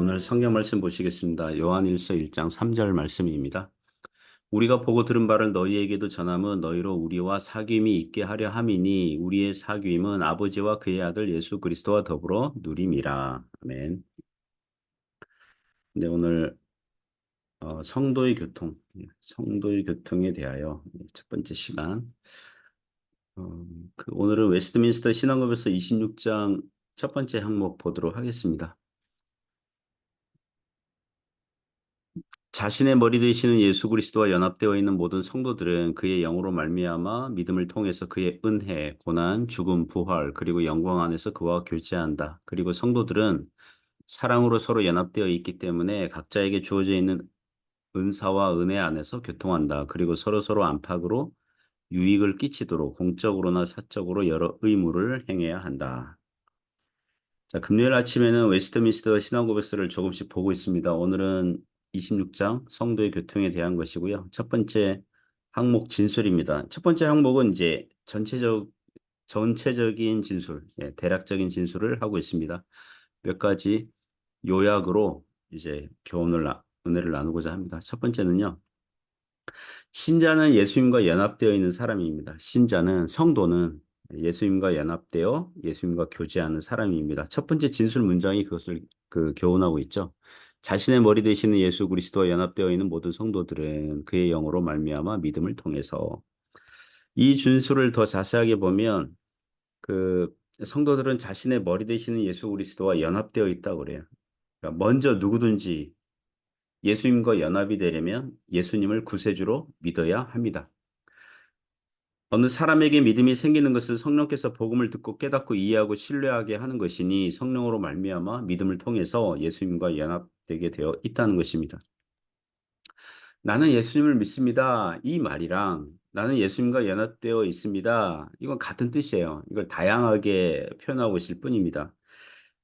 오늘 성경 말씀 보시겠습니다. 요한일서 1장 3절 말씀입니다. 우리가 보고 들은 바를 너희에게도 전함은 너희로 우리와 사귐이 있게 하려 함이니 우리의 사귐은 아버지와 그의 아들 예수 그리스도와 더불어 누림이라. 아멘. 네, 오늘 어, 성도의 교통, 성도의 교통에 대하여 첫 번째 시간. 어, 그 오늘은 웨스트민스터 신앙급에서 26장 첫 번째 항목 보도록 하겠습니다. 자신의 머리 되시는 예수 그리스도와 연합되어 있는 모든 성도들은 그의 영으로 말미암아 믿음을 통해서 그의 은혜, 고난, 죽음, 부활 그리고 영광 안에서 그와 교제한다. 그리고 성도들은 사랑으로 서로 연합되어 있기 때문에 각자에게 주어져 있는 은사와 은혜 안에서 교통한다. 그리고 서로 서로 안팎으로 유익을 끼치도록 공적으로나 사적으로 여러 의무를 행해야 한다. 자, 금요일 아침에는 웨스트민스터 신앙고백서를 조금씩 보고 있습니다. 오늘은 26장 성도의 교통에 대한 것이고요. 첫 번째 항목 진술입니다. 첫 번째 항목은 이제 전체적 전체적인 진술, 예, 대략적인 진술을 하고 있습니다. 몇 가지 요약으로 이제 교훈을 나, 은혜를 나누고자 합니다. 첫 번째는요. 신자는 예수님과 연합되어 있는 사람입니다. 신자는 성도는 예수님과 연합되어 예수님과 교제하는 사람입니다. 첫 번째 진술 문장이 그것을 그 교훈하고 있죠. 자신의 머리 되시는 예수 그리스도와 연합되어 있는 모든 성도들은 그의 영으로 말미암아 믿음을 통해서 이 준수를 더 자세하게 보면 그 성도들은 자신의 머리 되시는 예수 그리스도와 연합되어 있다고 그래요. 그러니까 먼저 누구든지 예수님과 연합이 되려면 예수님을 구세주로 믿어야 합니다. 어느 사람에게 믿음이 생기는 것은 성령께서 복음을 듣고 깨닫고 이해하고 신뢰하게 하는 것이니 성령으로 말미암아 믿음을 통해서 예수님과 연합되게 되어 있다는 것입니다. 나는 예수님을 믿습니다. 이 말이랑 나는 예수님과 연합되어 있습니다. 이건 같은 뜻이에요. 이걸 다양하게 표현하고 있을 뿐입니다.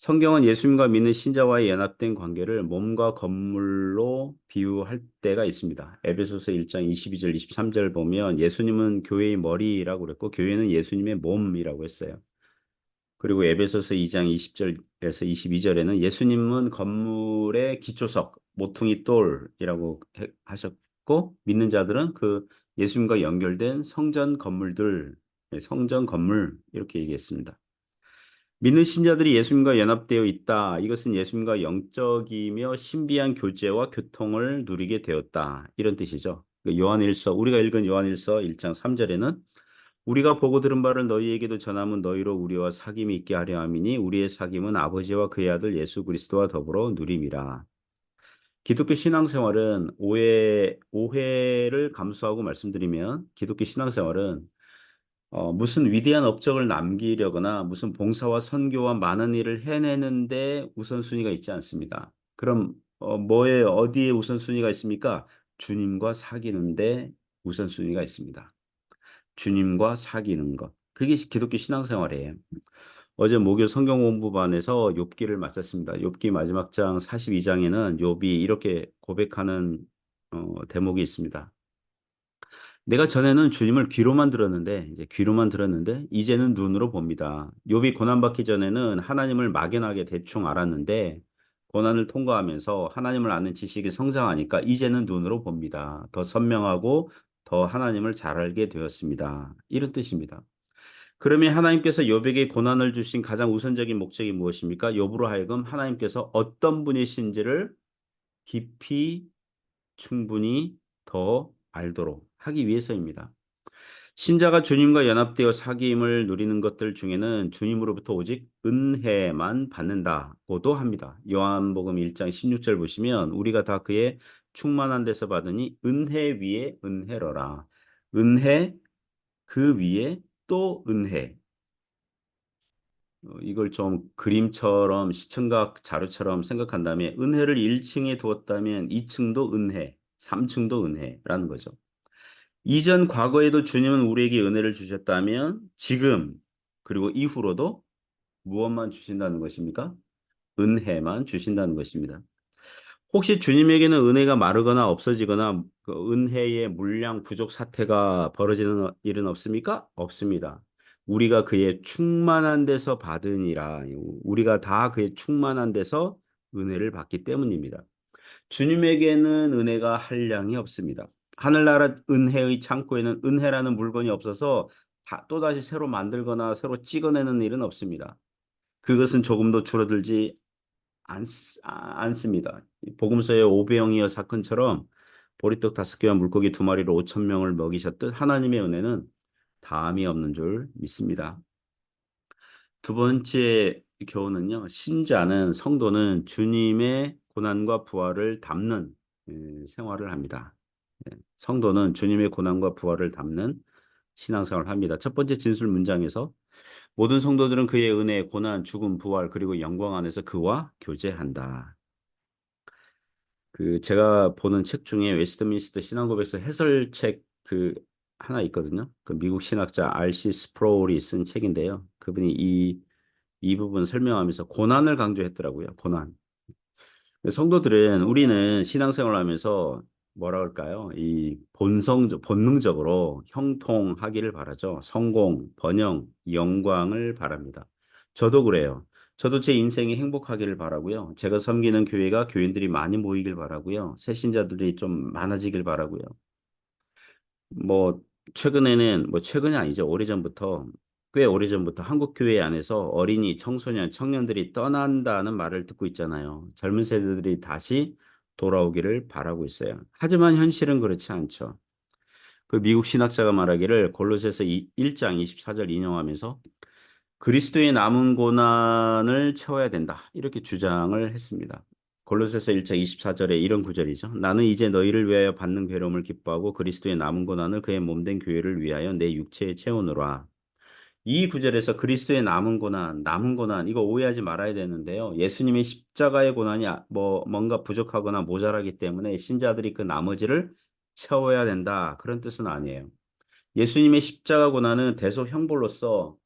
성경은 예수님과 믿는 신자와의 연합된 관계를 몸과 건물로 비유할 때가 있습니다. 에베소서 1장 22절 23절 보면 예수님은 교회의 머리라고 그랬고 교회는 예수님의 몸이라고 했어요. 그리고 에베소서 2장 20절에서 22절에는 예수님은 건물의 기초석, 모퉁이 돌이라고 하셨고 믿는 자들은 그 예수님과 연결된 성전 건물들, 네, 성전 건물 이렇게 얘기했습니다. 믿는 신자들이 예수님과 연합되어 있다. 이것은 예수님과 영적이며 신비한 교제와 교통을 누리게 되었다. 이런 뜻이죠. 그 요한일서 우리가 읽은 요한일서 1장 3절에는 우리가 보고 들은 바를 너희에게도 전하면 너희로 우리와 사귐이 있게 하려 함이니 우리의 사귐은 아버지와 그의 아들 예수 그리스도와 더불어 누림이라. 기독교 신앙생활은 오해 오해를 감수하고 말씀드리면 기독교 신앙생활은 어, 무슨 위대한 업적을 남기려거나 무슨 봉사와 선교와 많은 일을 해내는데 우선순위가 있지 않습니다. 그럼 어, 뭐에 어디에 우선순위가 있습니까? 주님과 사귀는데 우선순위가 있습니다. 주님과 사귀는 것. 그게 기독교 신앙생활이에요. 어제 목요 성경 공부반에서 욥기를 마쳤습니다. 욥기 마지막 장 42장에는 욥이 이렇게 고백하는 어, 대목이 있습니다. 내가 전에는 주님을 귀로만 들었는데 이제 귀로만 들었는데 이제는 눈으로 봅니다. 욥이 고난 받기 전에는 하나님을 막연하게 대충 알았는데 고난을 통과하면서 하나님을 아는 지식이 성장하니까 이제는 눈으로 봅니다. 더 선명하고 더 하나님을 잘 알게 되었습니다. 이런 뜻입니다. 그러면 하나님께서 욥에게 고난을 주신 가장 우선적인 목적이 무엇입니까? 욥으로 하여금 하나님께서 어떤 분이신지를 깊이 충분히 더 알도록 하기 위해서입니다. 신자가 주님과 연합되어 사귐을 누리는 것들 중에는 주님으로부터 오직 은혜만 받는다고도 합니다. 요한복음 1장 16절 보시면 우리가 다 그의 충만한 데서 받으니 은혜 위에 은혜로라. 은혜 그 위에 또 은혜. 어, 이걸 좀 그림처럼 시청각 자료처럼 생각한 다음에 은혜를 1층에 두었다면 2층도 은혜, 3층도 은혜라는 거죠. 이전 과거에도 주님은 우리에게 은혜를 주셨다면 지금 그리고 이후로도 무엇만 주신다는 것입니까? 은혜만 주신다는 것입니다. 혹시 주님에게는 은혜가 마르거나 없어지거나 그 은혜의 물량 부족 사태가 벌어지는 일은 없습니까? 없습니다. 우리가 그의 충만한 데서 받으니라. 우리가 다 그의 충만한 데서 은혜를 받기 때문입니다. 주님에게는 은혜가 한량이 없습니다. 하늘나라 은혜의 창고에는 은혜라는 물건이 없어서 다, 또다시 새로 만들거나 새로 찍어내는 일은 없습니다. 그것은 조금도 줄어들지 않, 아, 않습니다. 복음서의 오병이어 사건처럼 보리떡 다섯 개와 물고기 두 마리로 오천 명을 먹이셨듯 하나님의 은혜는 다함이 없는 줄 믿습니다. 두 번째 교훈은요. 신자는 성도는 주님의 고난과 부활을 담는 예, 생활을 합니다. 예, 성도는 주님의 고난과 부활을 담는 신앙생활을 합니다. 첫 번째 진술 문장에서 모든 성도들은 그의 은혜, 고난, 죽음, 부활 그리고 영광 안에서 그와 교제한다. 그 제가 보는 책 중에 웨스트민스터 신앙고백서 해설책 그 하나 있거든요. 그 미국 신학자 R.C. 스프로울이 쓴 책인데요. 그분이 이, 이 부분 설명하면서 고난을 강조했더라고요. 고난. 성도들은 우리는 신앙생활을 하면서 뭐라 그럴까요? 이 본성, 본능적으로 형통하기를 바라죠. 성공, 번영, 영광을 바랍니다. 저도 그래요. 저도 제 인생이 행복하기를 바라고요. 제가 섬기는 교회가 교인들이 많이 모이길 바라고요. 새 신자들이 좀 많아지길 바라고요. 뭐 최근에는 뭐 최근이 아니죠. 오래전부터 꽤 오래전부터 한국 교회 안에서 어린이, 청소년, 청년들이 떠난다는 말을 듣고 있잖아요. 젊은 세대들이 다시 돌아오기를 바라고 있어요. 하지만 현실은 그렇지 않죠. 그 미국 신학자가 말하기를 골로새서 1장 24절 인용하면서 그리스도의 남은 고난을 채워야 된다. 이렇게 주장을 했습니다. 골로새서 1장 24절에 이런 구절이죠. 나는 이제 너희를 위하여 받는 괴로움을 기뻐하고 그리스도의 남은 고난을 그의 몸된 교회를 위하여 내 육체에 채우노라. 이 구절에서 그리스도의 남은 고난, 남은 고난 이거 오해하지 말아야 되는데요. 예수님의 십자가의 고난이 아, 뭐 뭔가 부족하거나 모자라기 때문에 신자들이 그 나머지를 채워야 된다. 그런 뜻은 아니에요. 예수님의 십자가 고난은 대속 형벌로서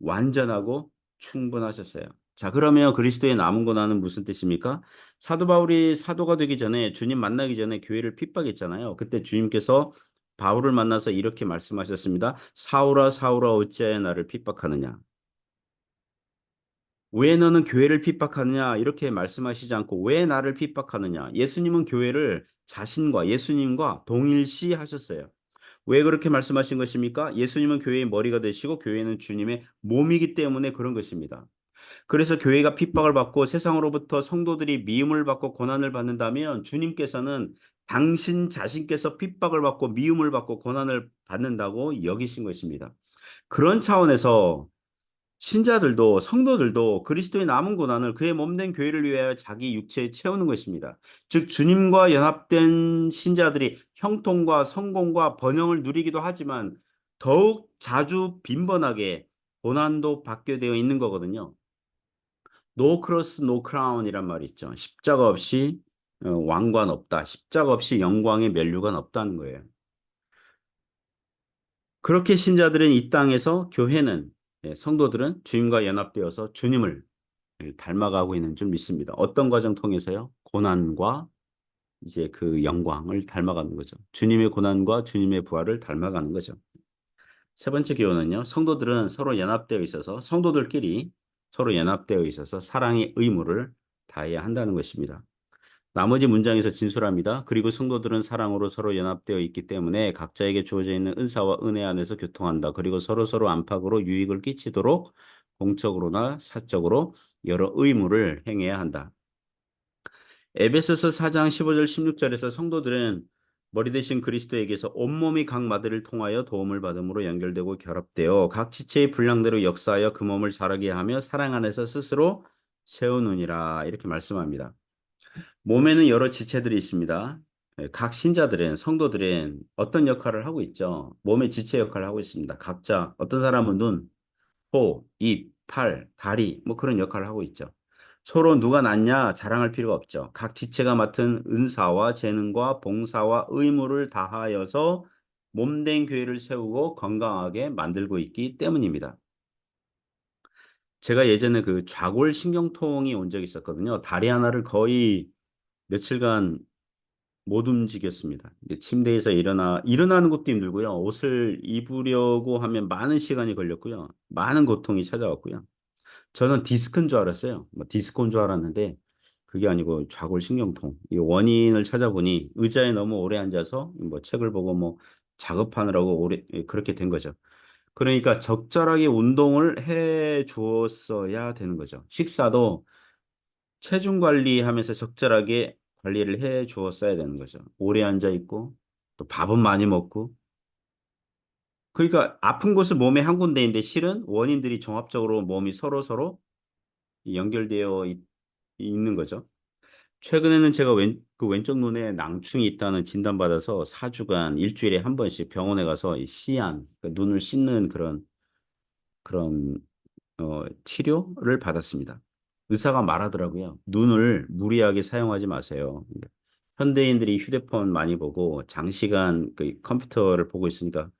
완전하고 충분하셨어요. 자, 그러면 그리스도의 남은 고난은 무슨 뜻입니까? 사도 바울이 사도가 되기 전에 주님 만나기 전에 교회를 핍박했잖아요. 그때 주님께서 바울을 만나서 이렇게 말씀하셨습니다. 사울아 사울아 어찌하여 나를 핍박하느냐? 왜 너는 교회를 핍박하느냐? 이렇게 말씀하시지 않고 왜 나를 핍박하느냐? 예수님은 교회를 자신과 예수님과 동일시 하셨어요. 왜 그렇게 말씀하신 것입니까? 예수님은 교회의 머리가 되시고 교회는 주님의 몸이기 때문에 그런 것입니다. 그래서 교회가 핍박을 받고 세상으로부터 성도들이 미움을 받고 고난을 받는다면 주님께서는 당신 자신께서 핍박을 받고 미움을 받고 고난을 받는다고 여기신 것입니다. 그런 차원에서 신자들도 성도들도 그리스도의 남은 고난을 그의 몸된 교회를 위하여 자기 육체에 채우는 것입니다. 즉 주님과 연합된 신자들이 형통과 성공과 번영을 누리기도 하지만 더욱 자주 빈번하게 고난도 받게 되어 있는 거거든요. 노 크로스 노 크라운이란 말이 있죠. 십자가 없이 어, 왕관 없다. 십자가 없이 영광의 멸류관 없다는 거예요. 그렇게 신자들은 이 땅에서 교회는 예, 성도들은 주님과 연합되어서 주님을 예, 닮아가고 있는 줄 믿습니다. 어떤 과정 통해서요? 고난과 이제 그 영광을 닮아가는 거죠. 주님의 고난과 주님의 부활을 닮아가는 거죠. 세 번째 교훈은요. 성도들은 서로 연합되어 있어서 성도들끼리 서로 연합되어 있어서 사랑의 의무를 다해야 한다는 것입니다. 나머지 문장에서 진술합니다. 그리고 성도들은 사랑으로 서로 연합되어 있기 때문에 각자에게 주어져 있는 은사와 은혜 안에서 교통한다. 그리고 서로 서로 안팎으로 유익을 끼치도록 공적으로나 사적으로 여러 의무를 행해야 한다. 에베소서 4장 15절 16절에서 성도들은 머리 대신 그리스도에게서 온몸이 각 마디를 통하여 도움을 받음으로 연결되고 결합되어 각 지체의 분량대로 역사하여 그 몸을 자라게 하며 사랑 안에서 스스로 세우느니라 이렇게 말씀합니다. 몸에는 여러 지체들이 있습니다. 예, 각 신자들은 성도들은 어떤 역할을 하고 있죠? 몸의 지체 역할을 하고 있습니다. 각자 어떤 사람은 눈, 코, 입, 팔, 다리 뭐 그런 역할을 하고 있죠. 서로 누가 낫냐 자랑할 필요가 없죠. 각 지체가 맡은 은사와 재능과 봉사와 의무를 다하여서 몸된 교회를 세우고 건강하게 만들고 있기 때문입니다. 제가 예전에 그 좌골 신경통이 온 적이 있었거든요. 다리 하나를 거의 며칠간 못 움직였습니다. 침대에서 일어나 일어나는 것도 힘들고요. 옷을 입으려고 하면 많은 시간이 걸렸고요. 많은 고통이 찾아왔고요. 저는 디스크인 줄 알았어요. 뭐 디스코인 줄 알았는데 그게 아니고 좌골 신경통. 이 원인을 찾아보니 의자에 너무 오래 앉아서 뭐 책을 보고 뭐 작업하느라고 오래 예, 그렇게 된 거죠. 그러니까 적절하게 운동을 해 주었어야 되는 거죠. 식사도 체중 관리하면서 적절하게 관리를 해 주었어야 되는 거죠. 오래 앉아 있고 또 밥은 많이 먹고 그러니까 아픈 곳은 몸의 한 군데인데 실은 원인들이 종합적으로 몸이 서로 서로 연결되어 있, 있는 거죠. 최근에는 제가 왼, 그 왼쪽 눈에 낭충이 있다는 진단받아서 4주간 일주일에 한 번씩 병원에 가서 이 시안, 그러니까 눈을 씻는 그런, 그런, 어, 치료를 받았습니다. 의사가 말하더라고요. 눈을 무리하게 사용하지 마세요. 현대인들이 휴대폰 많이 보고 장시간 그 컴퓨터를 보고 있으니까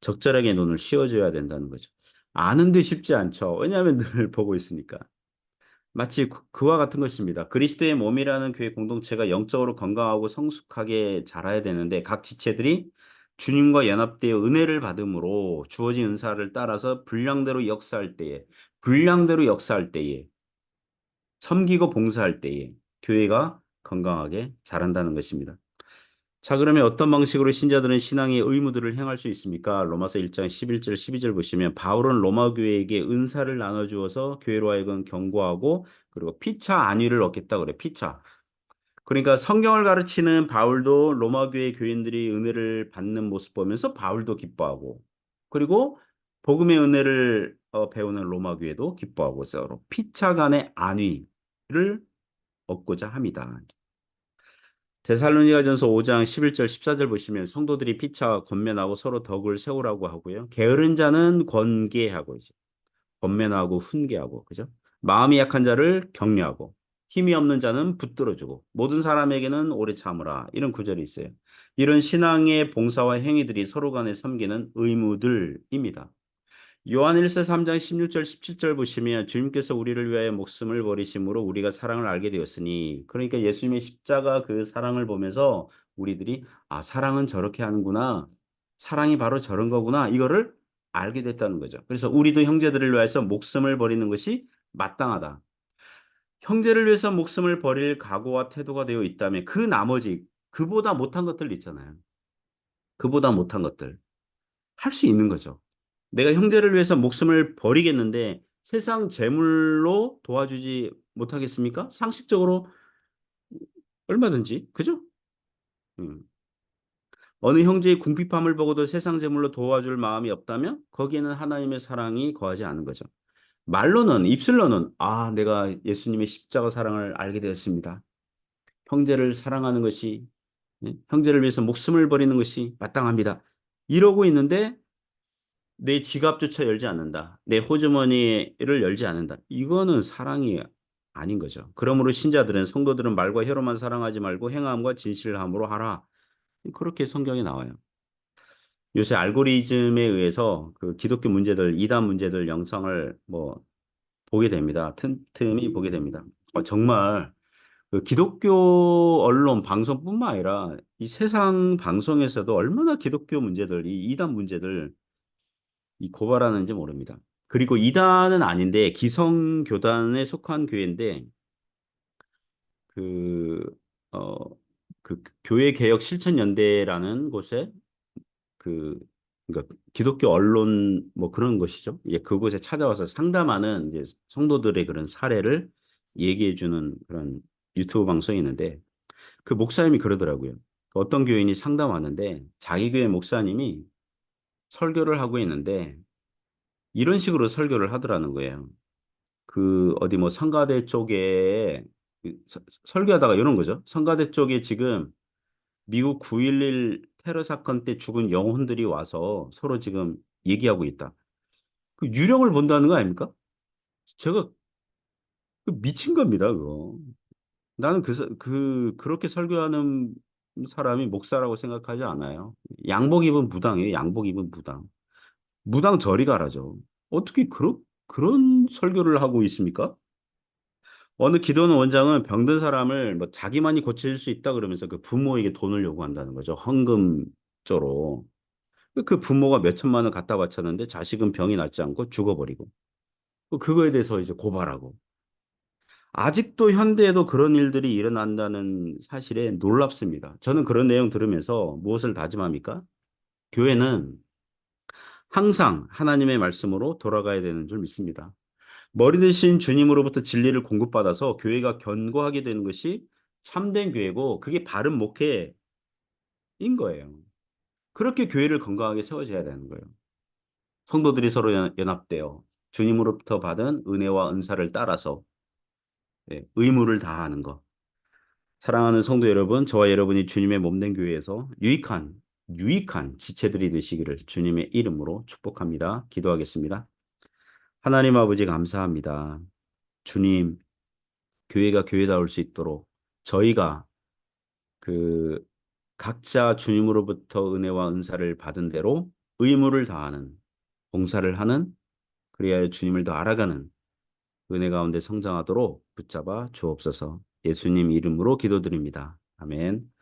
적절하게 눈을 씌워줘야 된다는 거죠. 아는데 쉽지 않죠. 왜냐하면 늘 보고 있으니까. 마치 그- 그와 같은 것입니다. 그리스도의 몸이라는 교회 공동체가 영적으로 건강하고 성숙하게 자라야 되는데 각 지체들이 주님과 연합되어 은혜를 받음으로 주어진 은사를 따라서 분량대로 역사할 때에 분량대로 역사할 때에 섬기고 봉사할 때에 교회가 건강하게 자란다는 것입니다. 자, 그러면 어떤 방식으로 신자들은 신앙의 의무들을 행할 수 있습니까? 로마서 1장 11절 12절 보시면 바울은 로마 교회에게 은사를 나눠 주어서 교회로 하여금 경고하고 그리고 피차 안위를 얻겠다 그래. 피차. 그러니까 성경을 가르치는 바울도 로마 교회 교인들이 은혜를 받는 모습 보면서 바울도 기뻐하고 그리고 복음의 은혜를 어, 배우는 로마 교회도 기뻐하고 서로 피차 간의 안위를 얻고자 합니다. 데살로니가전서 5장 11절 14절 보시면 성도들이 피차 권면하고 서로 덕을 세우라고 하고요. 게으른 자는 권계하고 이제 권면하고 훈계하고 그죠? 마음이 약한 자를 격려하고 힘이 없는 자는 붙들어주고 모든 사람에게는 오래 참으라 이런 구절이 있어요. 이런 신앙의 봉사와 행위들이 서로 간에 섬기는 의무들입니다. 요한 1서 3장 16절 17절 보시면 주님께서 우리를 위하여 목숨을 버리심으로 우리가 사랑을 알게 되었으니 그러니까 예수님의 십자가 그 사랑을 보면서 우리들이 아 사랑은 저렇게 하는구나 사랑이 바로 저런 거구나 이거를 알게 됐다는 거죠. 그래서 우리도 형제들을 위해서 목숨을 버리는 것이 마땅하다. 형제를 위해서 목숨을 버릴 각오와 태도가 되어 있다면 그 나머지 그보다 못한 것들 있잖아요. 그보다 못한 것들 할 수 있는 거죠. 내가 형제를 위해서 목숨을 버리겠는데 세상 재물로 도와주지 못하겠습니까? 상식적으로 얼마든지 그죠? 음. 어느 형제의 궁핍함을 보고도 세상 재물로 도와줄 마음이 없다면 거기에는 하나님의 사랑이 거하지 않은 거죠. 말로는 입술로는 아 내가 예수님의 십자가 사랑을 알게 되었습니다. 형제를 사랑하는 것이 네? 형제를 위해서 목숨을 버리는 것이 마땅합니다. 이러고 있는데 내 지갑조차 열지 않는다. 내 호주머니를 열지 않는다. 이거는 사랑이 아닌 거죠. 그러므로 신자들은 성도들은 말과 혀로만 사랑하지 말고 행함과 진실함으로 하라. 그렇게 성경에 나와요. 요새 알고리즘에 의해서 그 기독교 문제들, 이단 문제들 영상을 뭐 보게 됩니다. 틈틈이 보게 됩니다. 어, 정말 그 기독교 언론 방송뿐만 아니라 이 세상 방송에서도 얼마나 기독교 문제들, 이 이단 문제들 이 고발하는지 모릅니다. 그리고 이단은 아닌데 기성 교단에 속한 교회인데 그, 어, 그 교회 개혁 실천 연대라는 곳에 그 그러니까 기독교 언론 뭐 그런 것이죠. 예, 그곳에 찾아와서 상담하는 이제 성도들의 그런 사례를 얘기해 주는 그런 유튜브 방송이 있는데 그 목사님이 그러더라고요. 어떤 교인이 상담하는데 자기 교회 목사님이 설교를 하고 있는데 이런 식으로 설교를 하더라는 거예요. 그 어디 뭐 성가대 쪽에 그 서- 설교하다가 이런 거죠. 성가대 쪽에 지금 미국 9.11 테러 사건 때 죽은 영혼들이 와서 서로 지금 얘기하고 있다. 그 유령을 본다는 거 아닙니까? 제가 그 미친 겁니다, 그거. 나는 그, 사- 그, 그렇게 설교하는 사람이 목사라고 생각하지 않아요. 양복 입은 무당이에요, 양복 입은 무당. 무당 저리 가라죠. 어떻게 그런, 그런 설교를 하고 있습니까? 어느 기도원 원장은 병든 사람을 뭐 자기만이 고칠 수 있다 그러면서 그 부모에게 돈을 요구한다는 거죠. 헌금조로. 그 부모가 몇 천만 원 갖다 바쳤는데 자식은 병이 낫지 않고 죽어버리고. 그거에 대해서 이제 고발하고. 아직도 현대에도 그런 일들이 일어난다는 사실에 놀랍습니다. 저는 그런 내용 들으면서 무엇을 다짐합니까? 교회는 항상 하나님의 말씀으로 돌아가야 되는 줄 믿습니다. 머리 대신 주님으로부터 진리를 공급받아서 교회가 견고하게 되는 것이 참된 교회고 그게 바른 목회인 거예요. 그렇게 교회를 건강하게 세워져야 되는 거예요. 성도들이 서로 연- 연합되어 주님으로부터 받은 은혜와 은사를 따라서 예, 의무를 다하는 것. 사랑하는 성도 여러분, 저와 여러분이 주님의 몸된 교회에서 유익한 유익한 지체들이 되시기를 주님의 이름으로 축복합니다. 기도하겠습니다. 하나님 아버지 감사합니다. 주님, 교회가 교회다울 수 있도록 저희가 그 각자 주님으로부터 은혜와 은사를 받은 대로 의무를 다하는 봉사를 하는 그리하여 주님을 더 알아가는 은혜 가운데 성장하도록 붙잡아 주옵소서. 예수님 이름으로 기도드립니다. 아멘.